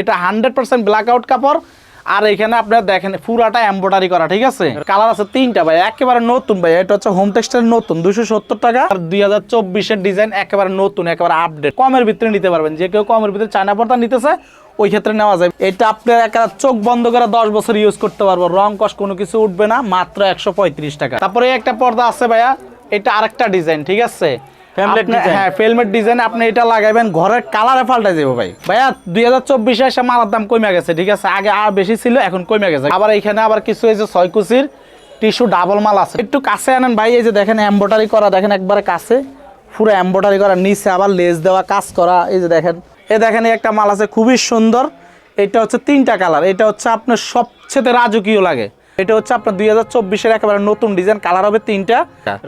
এটা hundred percent black out কাপড়। আর এখানে আপনার দেখেন, পুরাটা এম্ব্রয়ডারি করা, ঠিক আছে? কালার আছে তিনটা ভাই, একেবারে নতুন ভাই, এটা হচ্ছে হোম টেক্সটাইল নতুন দুশো সত্তর টাকা। আর দুই হাজার চব্বিশের ডিজাইন একেবারে নতুন, একেবারে আপডেট কমের ভিতরে নিতে পারবেন, যে কেউ কমের ভিতরে চায়না পর্দা নিতেছে, ওই ক্ষেত্রে নেওয়া যায়। এটা আপনার একেবারে চোখ বন্ধ করে দশ বছর ইউজ করতে পারব, রং কষ কোনো কিছু উঠবে না, মাত্র একশো পঁয়ত্রিশ টাকা। তারপরে একটা পর্দা আছে ভাইয়া, এটা আরেকটা ডিজাইন, ঠিক আছে। হ্যাঁ ফেলমেট ডিজাইন আপনি এটা লাগাবেন ঘরের কালারে পাল্টে যাব ভাই। ভাইয়া দুই হাজার চব্বিশে এসে মালার দাম কমে গেছে ঠিক আছে? আগে আর বেশি ছিল এখন কমে গেছে। আবার এখানে আবার কিছু এই যে ছয় কুচির টিস্যু ডাবল মাল আছে। একটু কাছে আনেন ভাই এই যে দেখেন এম্ব্রয়ডারি করা দেখেন একবারে কাছে। পুরো এম্ব্রয়ডারি করা নিচে আবার লেস দেওয়া কাজ করা এই যে দেখেন। এই দেখেন একটা মাল আছে খুবই সুন্দর। এটা হচ্ছে তিনটা কালার এটা হচ্ছে আপনার সবচেয়ে রাজকীয় লাগে। এটা হচ্ছে আপনার দুই হাজার চব্বিশের একেবারে নতুন ডিজাইন কালার হবে তিনটা।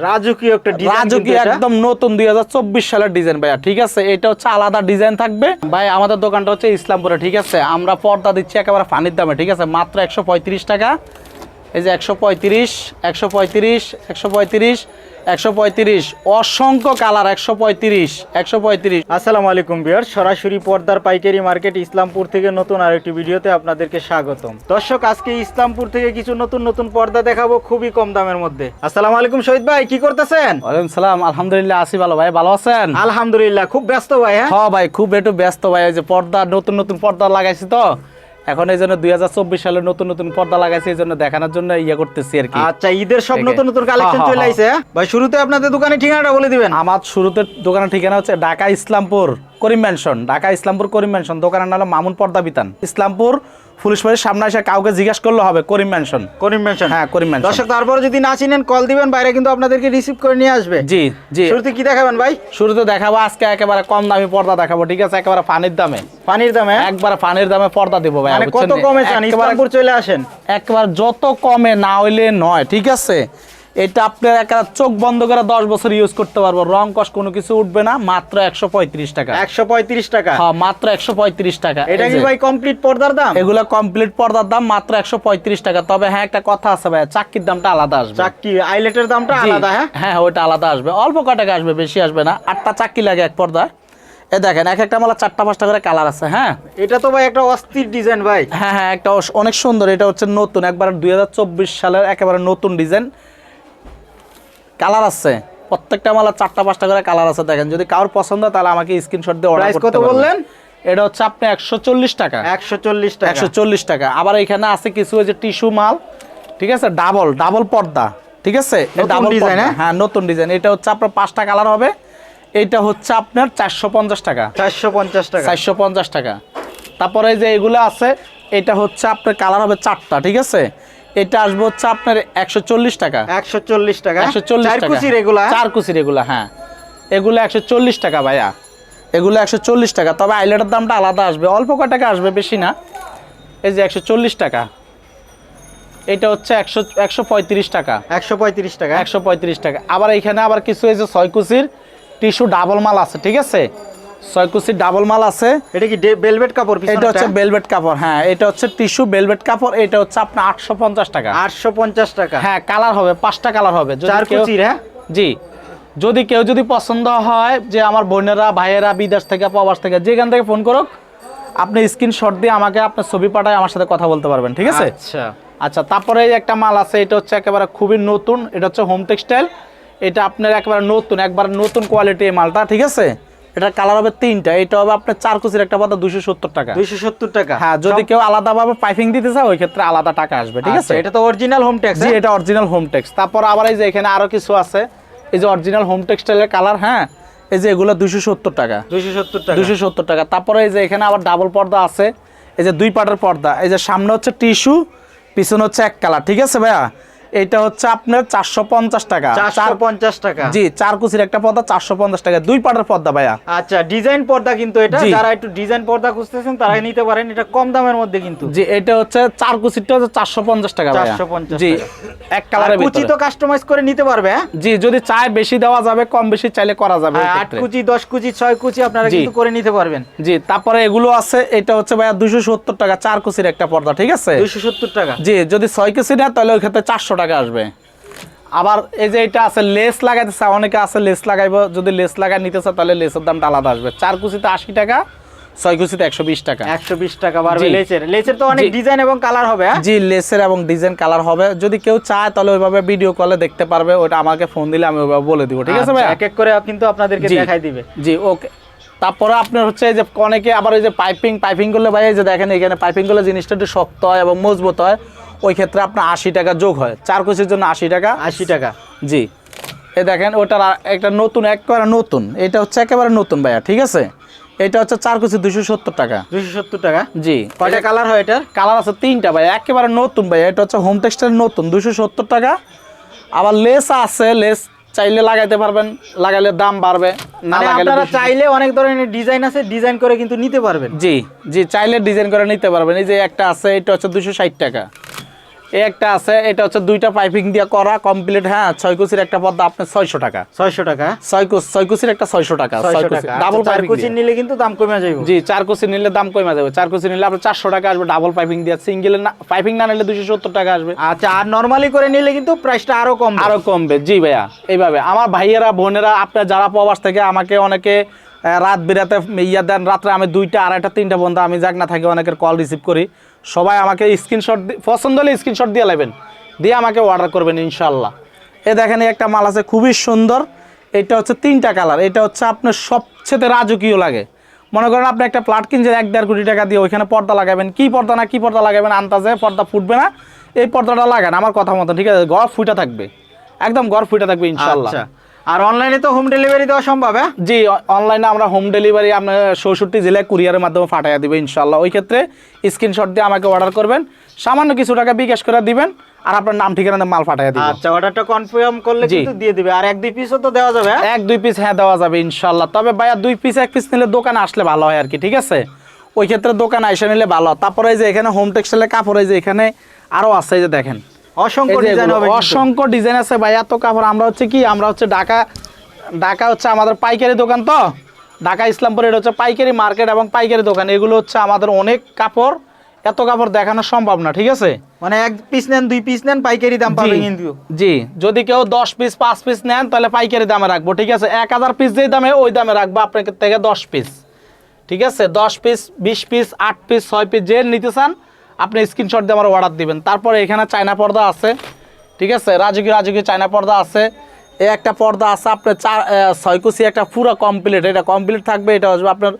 রাজকীয় একটা রাজকীয় একদম নতুন দুই হাজার চব্বিশ সালের ডিজাইন ভাইয়া ঠিক আছে? এটা হচ্ছে আলাদা ডিজাইন থাকবে। ভাই আমাদের দোকানটা হচ্ছে ইসলামপুরে ঠিক আছে? আমরা পর্দা দিচ্ছি একেবারে ফানির দামে ঠিক আছে? মাত্র একশো পঁয়ত্রিশ টাকা। এই যে একশো পঁয়ত্রিশ একশো পঁয়ত্রিশ একশো পঁয়ত্রিশ একশো পঁয়ত্রিশ অসংখ্য কালার একশো পঁয়ত্রিশ একশো পঁয়ত্রিশ। আসসালামু আলাইকুম বিয়ার সরাসরি পর্দার পাইকারি মার্কেট ইসলামপুর থেকে নতুন আরেকটি ভিডিওতে আপনাদেরকে স্বাগতম। দর্শক আজকে ইসলামপুর থেকে কিছু নতুন নতুন পর্দা দেখাবো খুবই কম দামের মধ্যে। আসসালামু আলাইকুম শহীদ ভাই কি করতেছেন? ওয়ালাইকুম সালাম আলহামদুলিল্লাহ আসি ভালো। ভাই ভালো আছেন? আলহামদুলিল্লাহ খুব ব্যস্ত ভাই হ্যাঁ? ভাই খুব একটু ব্যস্ত ভাই ওই যে পর্দা নতুন নতুন পর্দা লাগাইছি তো। এখন এই জন্য দুই সালে নতুন নতুন পর্দা লাগাইছে এই জন্য দেখানোর জন্য ইয়ে করতেছি আর কি। আচ্ছা ঈদের সব নতুন নতুন কালেকশন হ্যাঁ, চলে হ্যাঁ, আইছে হ্যাঁ? ভাই শুরুতে আপনাদের দোকানের ঠিকানাটা বলে দিবেন। আমার শুরুতে দোকানের ঠিকানা হচ্ছে ঢাকা ইসলামপুর করিম ম্যানশন ঢাকা ইসলামপুর করিম ম্যানশন দোকানের নাম হলো মামুন পর্দা বিতান। ইসলামপুর পুলিশ সামনে এসে কাউকে জিজ্ঞেস করলে হবে করিম ম্যানশন করিম মেনশন হ্যাঁ করিম ম্যানশন দর্শক তারপরে যদি না চিনেন কল দিবেন বাইরে কিন্তু আপনাদেরকে রিসিভ করে নিয়ে আসবে। জি জি। শুরুতে কি দেখাবেন ভাই? শুরুতে দেখাবো আজকে একেবারে কম দামি পর্দা দেখাবো ঠিক আছে? একেবারে পানির দামে। পানির দামে? একবারে পানির দামে পর্দা দিব ভাই মানে কত কমে চান? ইসলামপুর চলে আসেন। একবার যত কমে না হইলে নয় ঠিক আছে? এটা আপনার একটা চোখ বন্ধ করে দশ বছর ইউজ করতে পারব। রং কস কোনো কিছু উঠবে না মাত্র একশো পঁয়ত্রিশ টাকা। একশো পঁয়ত্রিশ টাকা? হ্যাঁ মাত্র একশো পঁয়ত্রিশ টাকা। এটা কি ভাই কমপ্লিট পর্দার দাম? এগুলো কমপ্লিট পর্দার দাম মাত্র একশো পঁয়ত্রিশ টাকা। তবে হ্যাঁ একটা কথা আছে ভাই চাকরির দামটা আলাদা আসবে। চাকরি আইলেটের দামটা আলাদা হ্যাঁ? হ্যাঁ ওইটা আলাদা আসবে। অল্প কয় টাকা আসবে বেশি আসবে না। আটটা চাকরি লাগে এক পর্দা এ দেখেন এক একটা মালা চারটা পাঁচটা করে কালার আছে হ্যাঁ? এটা তো ভাই একটা অস্থির ডিজাইন ভাই। হ্যাঁ হ্যাঁ একটা অনেক সুন্দর এটা হচ্ছে নতুন। একবার দুই হাজার চব্বিশ সালের একেবারে নতুন ডিজাইন কালার আছে। প্রত্যেকটা মালা চারটা পাঁচটা করে কালার আছে দেখেন। যদি কারোর পছন্দ হয় তাহলে আমাকে স্ক্রিনশট দিয়ে অর্ডার করতে বললেন? এটা হচ্ছে আপনি একশো চল্লিশ টাকা। একশো চল্লিশ টাকা। একশো চল্লিশ টাকা। আবার এখানে আছে কিছু যে টিস্যু মাল। ঠিক আছে? ডাবল ডাবল পর্দা। ঠিক আছে? ডাবল পর্দা। হ্যাঁ? হ্যাঁ নতুন ডিজাইন এটা হচ্ছে আপনার পাঁচটা কালার হবে। এটা হচ্ছে আপনার চারশো পঞ্চাশ টাকা। চারশো পঞ্চাশ টাকা। চারশো পঞ্চাশ টাকা। তারপরে এই যে এগুলো আছে এটা হচ্ছে আপনার কালার হবে চারটা। ঠিক আছে? এটা আসবে হচ্ছে আপনার একশো চল্লিশ টাকা। একশো চল্লিশ টাকা। একশো চল্লিশ টাকা। চার কুচির এগুলো হ্যাঁ। এগুলো একশো চল্লিশ টাকা ভাইয়া। এগুলো একশো চল্লিশ টাকা। তবে আইলেটের দামটা আলাদা আসবে। অল্প কয় টাকা আসবে বেশি না। এই যে একশো চল্লিশ টাকা। এটা হচ্ছে একশো একশো পঁয়ত্রিশ টাকা। একশো পঁয়ত্রিশ টাকা। একশো পঁয়ত্রিশ টাকা। আবার এখানে আবার কিছু এই যে ছয় কুচির টিস্যু ডাবল মাল আছে ঠিক আছে? ছয় ডাবল মাল আছে। এটা কি বেলভেট কাপড় এটা হচ্ছে বেলভেট কাপড় হ্যাঁ। এটা হচ্ছে টিস্যু বেলভেট কাপড় এটা হচ্ছে আপনার আটশো পঞ্চাশ টাকা। আটশো পঞ্চাশ টাকা। হ্যাঁ কালার হবে পাঁচটা কালার হবে। যদি চার কুচির হ্যাঁ? জি। যদি কেউ যদি পছন্দ হয় যে আমার বোনেরা ভাইয়েরা বিদেশ থেকে প্রবাস থেকে যেখান থেকে ফোন করুক আপনি স্ক্রিনশট দিয়ে আমাকে আপনার ছবি পাঠায় আমার সাথে কথা বলতে পারবেন ঠিক আছে? আচ্ছা। আচ্ছা তারপরে একটা মাল আছে এটা হচ্ছে একেবারে খুবই নতুন এটা হচ্ছে হোম টেক্সটাইল এটা আপনার একেবারে নতুন একবার নতুন কোয়ালিটি এই মালটা ঠিক আছে? এটা কালার হবে তিনটা। এটা হবে আপনার চার কুচির একটা পাতা দুশো সত্তর টাকা। দুইশো সত্তর টাকা। হ্যাঁ যদি কেউ আলাদাভাবে পাইপিং দিতে চায় ওই ক্ষেত্রে আলাদা টাকা আসবে ঠিক আছে? আচ্ছা, এটা তো অরিজিনাল হোম ট্যাক্স জি এটা অরিজিনাল হোম টেক্স তারপর আবার এই যে এখানে আরও কিছু আছে। এই যে অরিজিনাল হোম টেক্সটাইলের কালার হ্যাঁ? এই যে এগুলো দুশো সত্তর টাকা। দুইশো সত্তর টাকা। দুশো সত্তর টাকা। তারপরে এই যে এখানে আবার ডাবল পর্দা আছে। এই যে দুই পাটের পর্দা। এই যে সামনে হচ্ছে টিস্যু পিছনে হচ্ছে এক কালার ঠিক আছে ভাইয়া? এইটা হচ্ছে আপনার চারশো পঞ্চাশ টাকা। চারশো চার পঞ্চাশ টাকা। জি চার কুচির একটা পর্দা চারশো পঞ্চাশ টাকা। দুই পাটের পর্দা ভাইয়া। আচ্ছা ডিজাইন পর্দা কিন্তু এটা। যারা একটু ডিজাইন পর্দা খুঁজতেছেন তারাই নিতে পারেন। এটা কম দামের মধ্যে কিন্তু। জি এটা হচ্ছে চার কুচিরটা হচ্ছে চারশো পঞ্চাশ টাকা ভাইয়া। 450 জি টাকা। এক আর কুচি তো কাস্টমাইজ করে নিতে পারবে হ্যাঁ? জি যদি চায় বেশি দেওয়া যাবে কম বেশি চাইলে করা যাবে হ্যাঁ, আট। কুচি দশ কুচি ছয় কুচি আপনারা কিন্তু করে নিতে পারবেন। জি তারপরে এগুলো আছে এটা হচ্ছে ভাইয়া দুশো সত্তর টাকা চার কুচির একটা পর্দা ঠিক আছে? দুইশো সত্তর টাকা। জি যদি ছয় নেয় তাহলে ওই ক্ষেত্রে চারশো টাকা আসবে। আবার এই যে এটা আছে লেস লাগাইতে চায় অনেকে আছে লেস লাগাইবো যদি লেস লাগাই নিতে চায় তাহলে লেসের দামটা আলাদা আসবে। চার কুচিতে আশি টাকা ছয় কুচিতে একশো বিশ টাকা। একশো বিশ টাকা বাড়বে জি। লেচের লেচের তো অনেক ডিজাইন এবং কালার হবে হ্যাঁ? জি লেসের এবং ডিজাইন কালার হবে। যদি কেউ চায় তাহলে ওইভাবে ভিডিও কলে দেখতে পারবে ওটা আমাকে ফোন দিলে আমি ওইভাবে বলে দিব ঠিক আছে আচ্ছা, ভাই এক এক করে কিন্তু আপনাদেরকে। দেখাই দিবে। জি ওকে। তারপরে আপনার হচ্ছে এই যে অনেকে আবার ওই যে পাইপিং পাইপিং করলে ভাই এই যে দেখেন এখানে পাইপিং করলে জিনিসটা একটু শক্ত হয় এবং মজবুত হয়। ওই ক্ষেত্রে আপনার আশি টাকা যোগ হয়। চার কুচির জন্য আশি টাকা। আশি টাকা। জি। এ দেখেন ওটার একটা নতুন একেবারে নতুন। এটা হচ্ছে একেবারে নতুন ভাইয়া ঠিক আছে? এটা হচ্ছে চার কুচি দুশো সত্তর টাকা। দুশো সত্তর টাকা? জি। কয়টা কালার হয় এটার? কালার আছে তিনটা ভাই একেবারে নতুন ভাই এটা হচ্ছে হোম টেক্সটাইল নতুন দুশো সত্তর টাকা। আবার লেস আছে লেস চাইলে লাগাইতে পারবেন লাগাইলে দাম বাড়বে না মানে লাগাইলে আপনারা চাইলে অনেক ধরনের ডিজাইন আছে ডিজাইন করে কিন্তু নিতে পারবেন। জি জি চাইলে ডিজাইন করে নিতে পারবেন। এই যে একটা আছে এটা হচ্ছে দুশো ষাট টাকা। এই একটা আছে এটা হচ্ছে দুইটা পাইপিং দিয়ে করা কমপ্লিট হ্যাঁ ছয় কুচির একটা পদ্মা আপনার ছয়শো টাকা। ছয়শো টাকা? ছয় কুচ ছয় কুচির একটা ছয়শো টাকা ছয়শো কুচি ডাবল আচ্ছা, কুচি নিলে কিন্তু দাম কমে যাবে জি চার কুচি নিলে দাম কমে যাবে চার কুচি নিলে আপনার চারশো টাকা আসবে ডাবল পাইপিং দিয়ে। সিঙ্গেল না পাইপিং না নিলে দুশো সত্তর টাকা আসবে। আচ্ছা আর নরমালি করে নিলে কিন্তু প্রাইসটা আরও কম আরও কমবে। জি ভাইয়া এইভাবে। আমার ভাইয়েরা বোনেরা আপনার যারা প্রবাস থেকে আমাকে অনেকে রাত বিরাতে ইয়া দেন রাত্রে আমি দুইটা আড়াইটা তিনটা বন্ধু আমি যাক না থাকি অনেকের কল রিসিভ করি। সবাই আমাকে স্ক্রিনশট পছন্দ হলে স্ক্রিনশট দিয়ে নেবেন দিয়ে আমাকে অর্ডার করবেন ইনশাল্লাহ এ দেখেন একটা মাল আছে, খুবই সুন্দর। এটা হচ্ছে তিনটা কালার এটা হচ্ছে আপনার সবচেয়ে রাজকীয় লাগে। মনে করেন আপনি একটা প্লাট কিনছেন, এক দেড় কোটি টাকা দিয়ে ওইখানে পর্দা লাগাবেন। কি পর্দা না, কি পর্দা লাগাবেন আন্তাজে পর্দা ফুটবে না। এই পর্দাটা লাগান, আমার কথা মতো ঠিক আছে? গড় ফুটা থাকবে। একদম গড় ফুটা থাকবে ইনশাল্লাহ আচ্ছা। আর অনলাইনে তো হোম ডেলিভারি দেওয়া সম্ভব হ্যাঁ? জি অনলাইনে আমরা হোম ডেলিভারি আপনার চৌষট্টি জেলায় কুরিয়ারের মাধ্যমে পাঠিয়ে দিবে ইনশাল্লাহ ওই ক্ষেত্রে স্ক্রিনশট দিয়ে আমাকে অর্ডার করবেন সামান্য কিছু টাকা বিকাশ করে দিবেন আর আপনার নাম ঠিকানা মাল পাঠিয়ে দিবেন আচ্ছা অর্ডারটা কনফার্ম করলে। কিন্তু দিয়ে দিবে। আর এক দুই পিসও তো দেওয়া যাবে হ্যাঁ? এক দুই পিস হ্যাঁ দেওয়া যাবে ইনশাল্লাহ তবে ভাইয়া দুই পিস এক পিস নিলে দোকানে আসলে ভালো হয় আর কি ঠিক আছে? ওই ক্ষেত্রে দোকানে এসে নিলে ভালো। তারপরে যে এখানে হোম টেক্সটাইলের কাপড় যে এখানে আরও আছে যে দেখেন। অসংখ্য ডিজাইন আছে ভাই এত কাপড়। আমরা হচ্ছে কি আমরা হচ্ছে ঢাকা ঢাকা হচ্ছে আমাদের পাইকারি দোকান তো? ঢাকা ইসলামপুর এটা হচ্ছে পাইকারি মার্কেট এবং পাইকারি দোকান। এগুলো হচ্ছে আমাদের অনেক কাপড়। এত কাপড় দেখানো সম্ভব না ঠিক আছে? মানে এক পিস নেন দুই পিস নেন পাইকারি দাম পাবেন কিন্তু জি। যদি কেউ দশ পিস পাঁচ পিস নেন তাহলে পাইকারি দামে রাখব ঠিক আছে? এক হাজার পিস যেই দামে ওই দামে রাখব আপনার থেকে দশ পিস ঠিক আছে? দশ পিস বিশ পিস আট পিস ছয় পিস যে নিতে চান আপনি স্ক্রিনশট দিয়ে আমার অর্ডার দিবেন। তারপরে এখানে চায়না পর্দা আছে ঠিক আছে? রাজকীয় রাজকীয় চায়না পর্দা আছে। এই একটা পর্দা আছে আপনার চার আহ, ছয় কুচি একটা পুরো কমপ্লিট এটা কমপ্লিট থাকবে এটা আসবে আপনার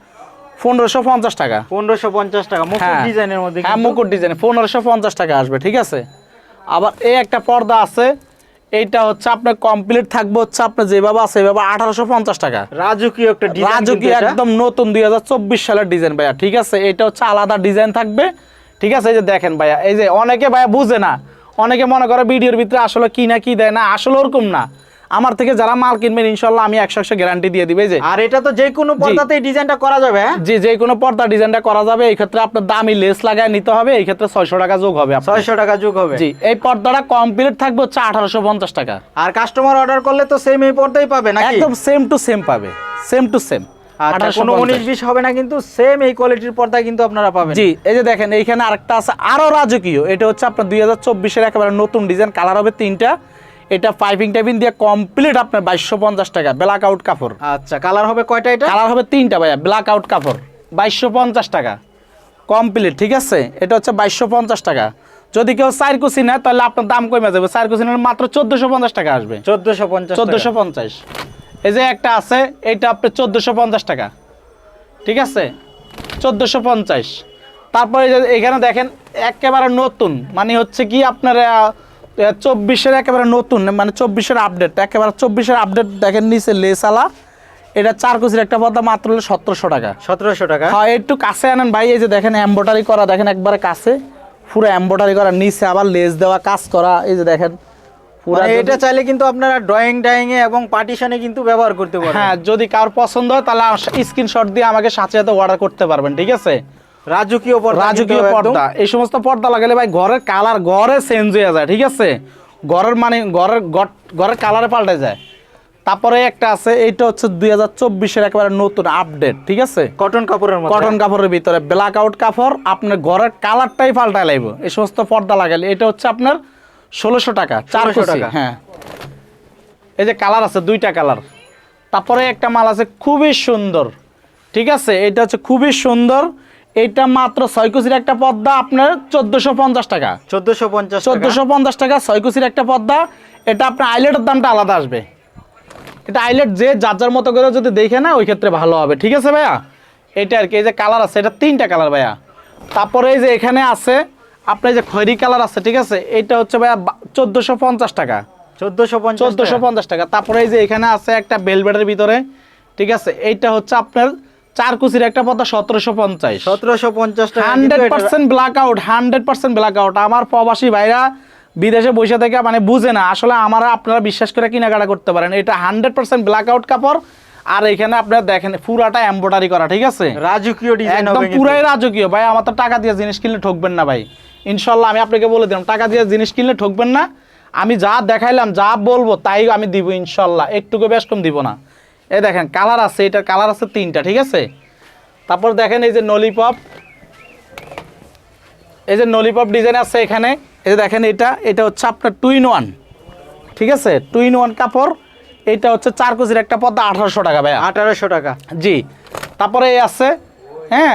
পনেরোশো পঞ্চাশ টাকা। পনেরোশো পঞ্চাশ টাকা মুকুট হ্যাঁ। ডিজাইনের মধ্যে হ্যাঁ। মুকুট ডিজাইন পনেরোশো পঞ্চাশ টাকা আসবে ঠিক আছে? আবার এই একটা পর্দা আছে এইটা হচ্ছে আপনার কমপ্লিট থাকবে হচ্ছে আপনার যেভাবে আছে সেভাবে আঠারোশো পঞ্চাশ টাকা। রাজকীয় একটা রাজকীয় একদম নতুন দুই হাজার চব্বিশ সালের ডিজাইন ভাইয়া ঠিক আছে? এটা হচ্ছে আলাদা ডিজাইন থাকবে। ঠিক আছে এই যে দেখেন ভাইয়া এই যে অনেকে ভাইয়া বুঝে না অনেকে মনে করে ভিডিওর ভিতরে আসলে কি না কি দেয় না আসলে ওরকম না। আমার থেকে যারা মাল কিনবেন ইনশাল্লাহ আমি একশো একশো গ্যারান্টি দিয়ে দিবে যে। আর এটা তো যে কোনো পর্দাতেই ডিজাইনটা করা যাবে হ্যাঁ? যে যে কোনো পর্দা ডিজাইনটা করা যাবে এই ক্ষেত্রে আপনার দামি লেস লাগায় নিতে হবে এই ক্ষেত্রে ছয়শো টাকা যোগ হবে ছয়শো টাকা যোগ হবে। জি এই পর্দাটা কমপ্লিট থাকবে হচ্ছে আঠারোশো পঞ্চাশ টাকা। আর কাস্টমার অর্ডার করলে তো সেম এই পর্দাই পাবে না একদম সেম টু সেম পাবে সেম টু সেম আচ্ছা কোনো উনিশ বিশ হবে না কিন্তু সেম এই কোয়ালিটির পর্দা কিন্তু আপনারা পাবেন। জি এই যে দেখেন এইখানে আরেকটা আছে আরও রাজকীয়। এটা হচ্ছে আপনার দুই হাজার একেবারে নতুন ডিজাইন কালার হবে তিনটা। এটা পাইপিং টাইপিং দিয়ে কমপ্লিট আপনার বাইশশো পঞ্চাশ টাকা ব্ল্যাক আউট কাপড়। আচ্ছা কালার হবে কয়টা এটা? কালার হবে তিনটা ভাইয়া ব্ল্যাক আউট কাপড় বাইশশো পঞ্চাশ টাকা। কমপ্লিট ঠিক আছে? এটা হচ্ছে বাইশশো পঞ্চাশ টাকা। যদি কেউ চার কুচি নেয় তাহলে আপনার দাম কমে যাবে। চার কুচি মাত্র চোদ্দোশো পঞ্চাশ টাকা আসবে। চোদ্দশো পঞ্চাশ চোদ্দোশো পঞ্চাশ। এই যে একটা আছে এইটা আপনার চোদ্দোশো পঞ্চাশ টাকা। ঠিক আছে? চোদ্দোশো পঞ্চাশ। তারপরে এখানে দেখেন একেবারে নতুন মানে হচ্ছে কি আপনার চব্বিশের একেবারে নতুন মানে চব্বিশের আপডেট একেবারে চব্বিশের আপডেট দেখেন নিচে লেসালা এটা চার কুচির একটা পদ্মা মাত্র হলো সতেরোশো টাকা। সতেরোশো টাকা। হ্যাঁ একটু কাছে আনেন ভাই এই যে দেখেন এম্বোটারি করা দেখেন একবারে কাছে। পুরো এম্বোটারি করা নিচে আবার লেস দেওয়া কাজ করা এই যে দেখেন। এটা চাইলে কিন্তু আপনারা ড্রয়িং ডাইং এ এবং পার্টিশনে কিন্তু ব্যবহার করতে পারবেন। হ্যাঁ যদি কার পছন্দ হয় তাহলে স্ক্রিনশট দিয়ে আমাকে সাথে সাথে অর্ডার করতে পারবেন ঠিক আছে? রাজকীয় পর্দা রাজকীয় পর্দা। এই সমস্ত পর্দা লাগালে ভাই ঘরের কালার ঘরে চেঞ্জ হয়ে যায় ঠিক আছে? ঘরের মানে ঘরের ঘরের কালারে পাল্টে যায়। তারপরে একটা আছে এইটা হচ্ছে দুই হাজার চব্বিশের একেবারে নতুন আপডেট ঠিক আছে? কটন কাপড়ের কটন কাপড়ের ভিতরে। ব্ল্যাক আউট কাপড় আপনার ঘরের কালারটাই পাল্টায় লাগবে এই সমস্ত পর্দা লাগালে। এটা হচ্ছে আপনার ষোলোশো টাকা চারশো টাকা। হ্যাঁ। এই যে কালার আছে দুইটা কালার। তারপরে একটা মাল আছে খুবই সুন্দর ঠিক আছে? এটা হচ্ছে খুবই সুন্দর। এটা মাত্র ছয় কুচির একটা পদ্মা আপনার চোদ্দোশো পঞ্চাশ টাকা। চোদ্দশো পঞ্চাশ চোদ্দোশো পঞ্চাশ টাকা ছয় কুচির একটা পদ্মা। এটা আপনার আইলেটের দামটা আলাদা আসবে। এটা আইলেট যে যার যার মতো করে যদি দেখে না ওই ক্ষেত্রে ভালো হবে ঠিক আছে ভাইয়া? এটা আর কি এই যে কালার আছে এটা তিনটা কালার ভাইয়া। তারপরে এই যে এখানে আছে আপনার যে খয়রি কালার আছে ঠিক আছে? এটা হচ্ছে ভাইয়া চোদ্দোশো পঞ্চাশ টাকা। চোদ্দশো চোদ্দোশো পঞ্চাশ টাকা। তারপরে এই যে এখানে আছে একটা বেলবেটের ভিতরে ঠিক আছে? এইটা হচ্ছে আপনার চার কুচির একটা পদ্মা সতেরোশো পঞ্চাশ। সতেরোশো পঞ্চাশ hundred percent black out hundred percent black out আমার প্রবাসী ভাইরা বিদেশে বসে থেকে মানে বুঝে না। আসলে আমরা আপনারা বিশ্বাস করে কেনাকাটা করতে পারেন। এটা হান্ড্রেড পার্সেন্ট ব্ল্যাক আউট কাপড়। আর এখানে আপনারা দেখেন পুরাটা এম্ব্রয়ডারি করা ঠিক আছে? রাজকীয় ডিজাইন একদম পুরাই রাজকীয়। ভাই আমার তো টাকা দিয়ে জিনিস কিনলে ঠকবেন না ভাই। ইনশাল্লাহ আমি আপনাকে বলে দিলাম টাকা দিয়ে জিনিস কিনলে ঠকবেন না। আমি যা দেখাইলাম যা বলব তাই আমি দিব ইনশাল্লাহ। একটুকু বেশ কম দিব না। এই দেখেন কালার আছে এটার কালার আছে তিনটা ঠিক আছে? তারপর দেখেন এই যে নলিপপ। এই যে নলিপপ ডিজাইন আছে এখানে। এই যে দেখেন এটা এটা হচ্ছে আপনার টু ইন ওয়ান ঠিক আছে? টু ইন ওয়ান কাপড়। এটা হচ্ছে চার কুচির একটা পদ্মা আঠারোশো টাকা ভাইয়া। আঠারোশো টাকা। জি। তারপরে এই আছে হ্যাঁ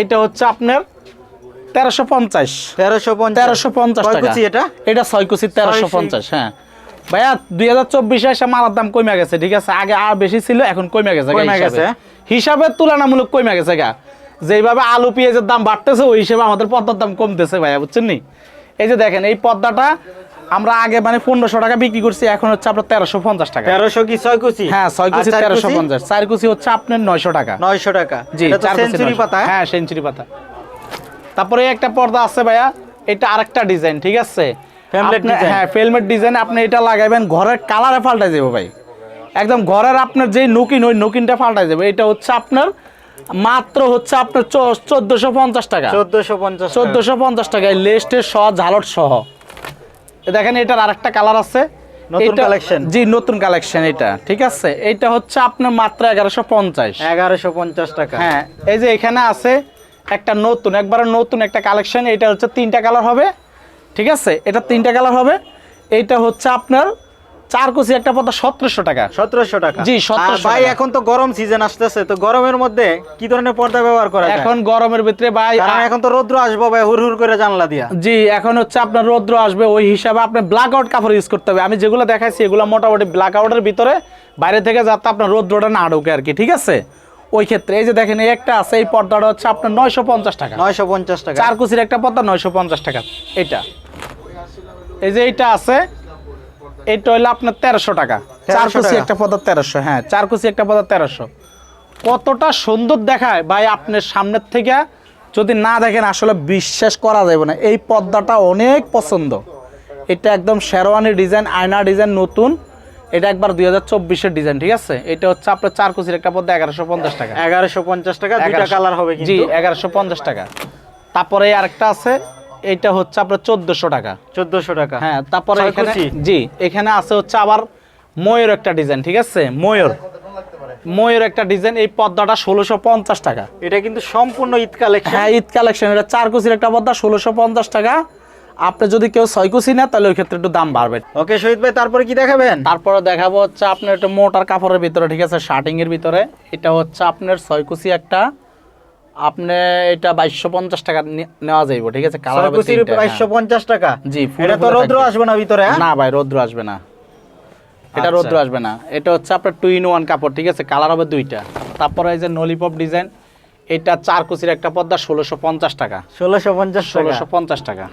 এটা হচ্ছে আপনার তেরোশো পঞ্চাশ। তেরোশো তেরোশো পঞ্চাশ এটা? এটা ছয় কুচি তেরোশো পঞ্চাশ হ্যাঁ। ভাইয়া দুই হাজার চব্বিশে এসে মালার দাম কমে গেছে ঠিক আছে? আগে আর বেশি ছিল এখন কমে গেছে কমে। গেছে? হিসাবে তুলনামূলক কমে গেছে গা। যেভাবে আলু পেঁয়াজের দাম বাড়তেছে ওই হিসেবে আমাদের পদ্মার দাম কমতেছে ভাইয়া বুঝছেন নি? এই যে দেখেন এই পদ্মাটা আমরা আগে মানে পনেরোশো টাকা বিক্রি করছি এখন হচ্ছে আপনার তেরোশো পঞ্চাশ টাকা। তেরোশো কি ছয় কুচি? হ্যাঁ ছয় কুচি তেরোশো পঞ্চাশ। চার কুচি হচ্ছে আপনার নয়শো টাকা। নয়শো টাকা। জি সেঞ্চুরি পাতা হ্যাঁ? সেঞ্চুরি পাতা। তারপরে একটা পর্দা আছে ভাইয়া এটা আরেকটা ডিজাইন ঠিক আছে? হ্যাঁ ফেলমেট ডিজাইন আপনি এটা লাগাবেন ঘরের কালারে পাল্টাই যাবে ভাই। একদম ঘরের আপনার যেই নকিন ওই নকিনটা পাল্টাই যাবে এটা হচ্ছে আপনার মাত্র হচ্ছে আপনার চোদ্দোশো পঞ্চাশ টাকা। চোদ্দশো পঞ্চাশ চোদ্দোশো পঞ্চাশ টাকায় লেস্টের সহ ঝালট সহ। দেখেন এটার আরেকটা কালার আছে। নতুন এটা- জি নতুন কালেকশন এটা ঠিক আছে? এটা হচ্ছে আপনার মাত্র এগারোশো পঞ্চাশ। এগারোশো পঞ্চাশ টাকা। হ্যাঁ এই যে এখানে আছে একটা নতুন একবারে নতুন একটা কালেকশন এটা হচ্ছে তিনটা কালার হবে ঠিক আছে? এটা তিনটা কালার হবে। এইটা হচ্ছে আপনার চার কুচি একটা পদ্মা সতেরোশো টাকা। সতেরোশো টাকা। জি, 1700 ভাই এখন তো গরম সিজন আসতেছে তো গরমের মধ্যে কি ধরনের পর্দা ব্যবহার করা এখন গরমের ভিতরে ভাই এখন তো রৌদ্র আসব ভাই হুর হুর করে জানলা দিয়া। জি এখন হচ্ছে আপনার রৌদ্র আসবে ওই হিসাবে আপনার ব্ল্যাক আউট কাপড় ইউজ করতে হবে। আমি যেগুলো দেখাইছি এগুলো মোটামুটি ব্ল্যাক আউটের ভিতরে বাইরে থেকে যাতে আপনার রৌদ্রটা না ঢোকে আর কি ঠিক আছে? ওই ক্ষেত্রে এই যে দেখেন এই একটা আছে এই পর্দাটা হচ্ছে আপনার নয়শো পঞ্চাশ টাকা। নয়শো পঞ্চাশ টাকা। চার কুচির একটা পর্দা নয়শো পঞ্চাশ টাকা এটা। এই যে এইটা আছে এইটা হইল আপনার তেরোশো টাকা। চার কুচি একটা পদ্মা তেরোশো হ্যাঁ চার কুচি একটা পদ্মা তেরোশো। কতটা সুন্দর দেখায় ভাই আপনার সামনের থেকে যদি না দেখেন আসলে বিশ্বাস করা যাবে না। এই পদ্মাটা অনেক পছন্দ। এটা একদম শেরওয়ানি ডিজাইন আয়না ডিজাইন নতুন। এটা একবার দুই হাজার চব্বিশের ডিজাইন ঠিক আছে? এটা হচ্ছে আপনার চার কুচির একটা পদ্মা এগারোশো পঞ্চাশ টাকা। এগারোশো পঞ্চাশ টাকা দুইটা কালার হবে জি এগারোশো পঞ্চাশ টাকা। তারপরে আরেকটা আছে এইটা হচ্ছে আপনার চোদ্দশো টাকা। চোদ্দশো টাকা। হ্যাঁ তারপরে এখানে জি এখানে আছে হচ্ছে আবার ময়ূর একটা ডিজাইন ঠিক আছে? ময়ূর। ময়ূর একটা ডিজাইন এই পদ্মাটা ষোলোশো পঞ্চাশ টাকা। এটা কিন্তু সম্পূর্ণ ঈদ কালেকশন। হ্যাঁ ঈদ কালেকশন। এটা চার কুচির একটা পদ্মা ষোলোশো পঞ্চাশ টাকা। আপনি যদি কেউ ছয় কুচি না তাহলে ওই ক্ষেত্রে একটু দাম বাড়বে। ওকে শহীদ ভাই তারপরে কি দেখাবেন? তারপরে দেখাবো হচ্ছে আপনার একটা মোটার কাপড়ের ভিতরে ঠিক আছে? শার্টিং এর ভিতরে। এটা হচ্ছে আপনার ছয় কুচি একটা আপনি এটা বাইশশো পঞ্চাশ টাকা নেওয়া যাইব ঠিক আছে? কালার হ্যাঁ। বাইশশো পঞ্চাশ টাকা? জি, এটা তো রৌদ্র আসবে না ভিতরে হ্যাঁ? না ভাই রৌদ্র আসবে না। এটা আচ্ছা। রৌদ্র আসবে না। এটা হচ্ছে আপনার টু ইন ওয়ান কাপড় ঠিক আছে? কালার হবে দুইটা। তারপরে এই যে নলিপপ ডিজাইন এটা চার কুচির একটা পর্দা ষোলোশো পঞ্চাশ টাকা। ষোলোশো পঞ্চাশ ষোলোশো পঞ্চাশ টাকা।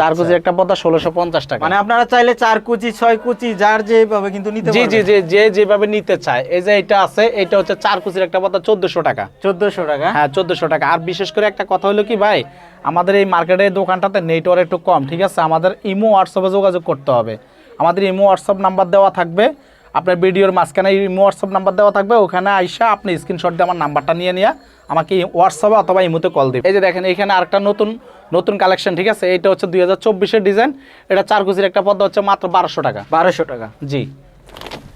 চার কুচির একটা ষোলোশো পঞ্চাশ টাকা। মানে আপনারা চাইলে চার কুচি ছয় কুচি যার যেভাবে কিন্তু নিতে জি জি জি যে যেভাবে নিতে চায় এই যে এটা আছে এটা হচ্ছে চার কুচির একটা চোদ্দশো টাকা। চোদ্দশো টাকা। হ্যাঁ চোদ্দশো টাকা। আর বিশেষ করে একটা কথা হলো কি ভাই আমাদের এই মার্কেটের দোকানটাতে নেটওয়ার্ক একটু কম ঠিক আছে? আমাদের ইমো হোয়াটসঅ্যাপে যোগাযোগ করতে হবে। আমাদের ইমো হোয়াটসঅ্যাপ নাম্বার দেওয়া থাকবে। আপনার ভিডিওর মাঝখানে ইমো হোয়াটসঅ্যাপ নাম্বার দেওয়া থাকবে। ওখানে আইসা আপনি স্ক্রিনশট দিয়ে আমার নাম্বারটা নিয়ে নিয়ে আমাকে হোয়াটসঅ্যাপে অথবা ইমোতে কল দিবে। এই যে দেখেন এখানে আরেকটা নতুন নতুন কালেকশন ঠিক আছে? এটা হচ্ছে দুই হাজার চব্বিশের ডিজাইন এটা চার কুচির একটা পদ্মা হচ্ছে মাত্র বারোশো টাকা। বারোশো টাকা। জি।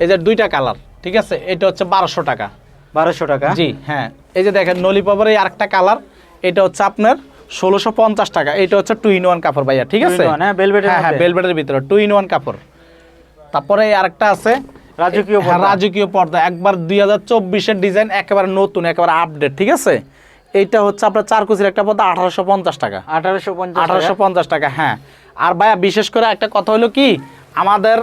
এই যে দুইটা কালার ঠিক আছে? এটা হচ্ছে বারোশো টাকা। বারোশো টাকা? জি হ্যাঁ। এই যে দেখেন নলিপপের এই আরেকটা কালার এটা হচ্ছে আপনার ষোলোশো পঞ্চাশ টাকা। এটা হচ্ছে টু ইন ওয়ান কাপড় ভাইয়া ঠিক আছে? হ্যাঁ, velvet হ্যাঁ হ্যাঁ বেলবেটের ভিতরে টু ইন ওয়ান কাপড়। তারপরে আরেকটা আছে রাজকীয় হ্যাঁ, পর্দা। রাজকীয় পর্দা। একবার দুই হাজার চব্বিশের ডিজাইন একেবারে নতুন একেবারে আপডেট ঠিক আছে? এইটা হচ্ছে আপনার চার কুচির একটা পর্দা আঠারোশো পঞ্চাশ টাকা। আঠারোশো পঞ্চাশ আঠারোশো পঞ্চাশ টাকা হ্যাঁ। আর ভাইয়া বিশেষ করে একটা কথা হলো কি আমাদের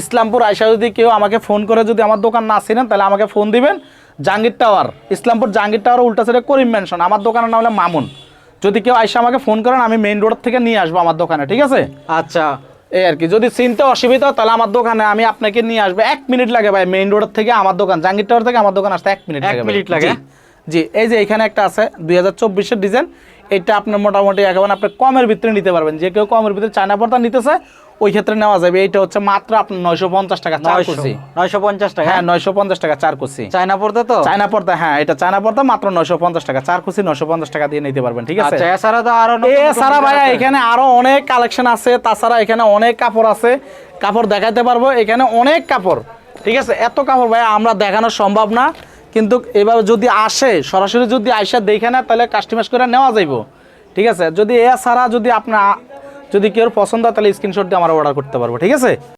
ইসলামপুর আইসা যদি কেউ আমাকে ফোন করে যদি আমার দোকান না চিনেন তাহলে আমাকে ফোন দিবেন। জাহাঙ্গীর টাওয়ার ইসলামপুর জাহাঙ্গীর টাওয়ার উল্টা সাইডে করিম মেনশন আমার দোকানের নাম হলো মামুন। যদি কেউ আইসা আমাকে ফোন করেন আমি মেইন রোড থেকে নিয়ে আসব আমার দোকানে ঠিক আছে? আচ্ছা। এই আর কি যদি চিনতে অসুবিধা হয়, তাহলে আমার দোকানে আমি আপনাকে নিয়ে আসব। এক মিনিট লাগে ভাই মেইন রোড থেকে আমার দোকান জাহাঙ্গীর টাওয়ার থেকে আমার দোকান আসতে এক মিনিট এক মিনিট লাগে? জি, জি এই যে এখানে একটা আছে দুই হাজার চব্বিশের ডিজাইন এটা আপনার মোটামুটি একেবারে আপনি কমের ভিতরে নিতে পারবেন। যে কেউ কমের ভিতরে চায়না পর্দা নিতেছে ওই ক্ষেত্রে নেওয়া যাবে। এইটা হচ্ছে মাত্র আপনার নয়শো পঞ্চাশ টাকা চার কুচি। নয়শো পঞ্চাশ টাকা? হ্যাঁ নয়শো পঞ্চাশ টাকা চার কুচি। চায়না পর্দা তো? চায়না পর্দা হ্যাঁ এটা চায়না পর্দা মাত্র নয়শো পঞ্চাশ টাকা। চার কুচি নয়শো পঞ্চাশ টাকা দিয়ে নিতে পারবেন ঠিক আছে? আচ্ছা এছাড়া তো আরও এছাড়া ভাইয়া এখানে আরও অনেক কালেকশন আছে তাছাড়া এখানে অনেক কাপড় আছে। কাপড় দেখাতে পারব এখানে অনেক কাপড় ঠিক আছে? এত কাপড় ভাইয়া আমরা দেখানো সম্ভব না। কিন্তু এভাবে যদি আসে সরাসরি যদি আইসা দেখে না তাহলে কাস্টমাইজ করে নেওয়া যাইব। ঠিক আছে? যদি এছাড়া যদি আপনার যদি কেউ পছন্দ হয় তাহলে স্ক্রিনশট দিয়ে আমরা অর্ডার করতে পারব ঠিক আছে?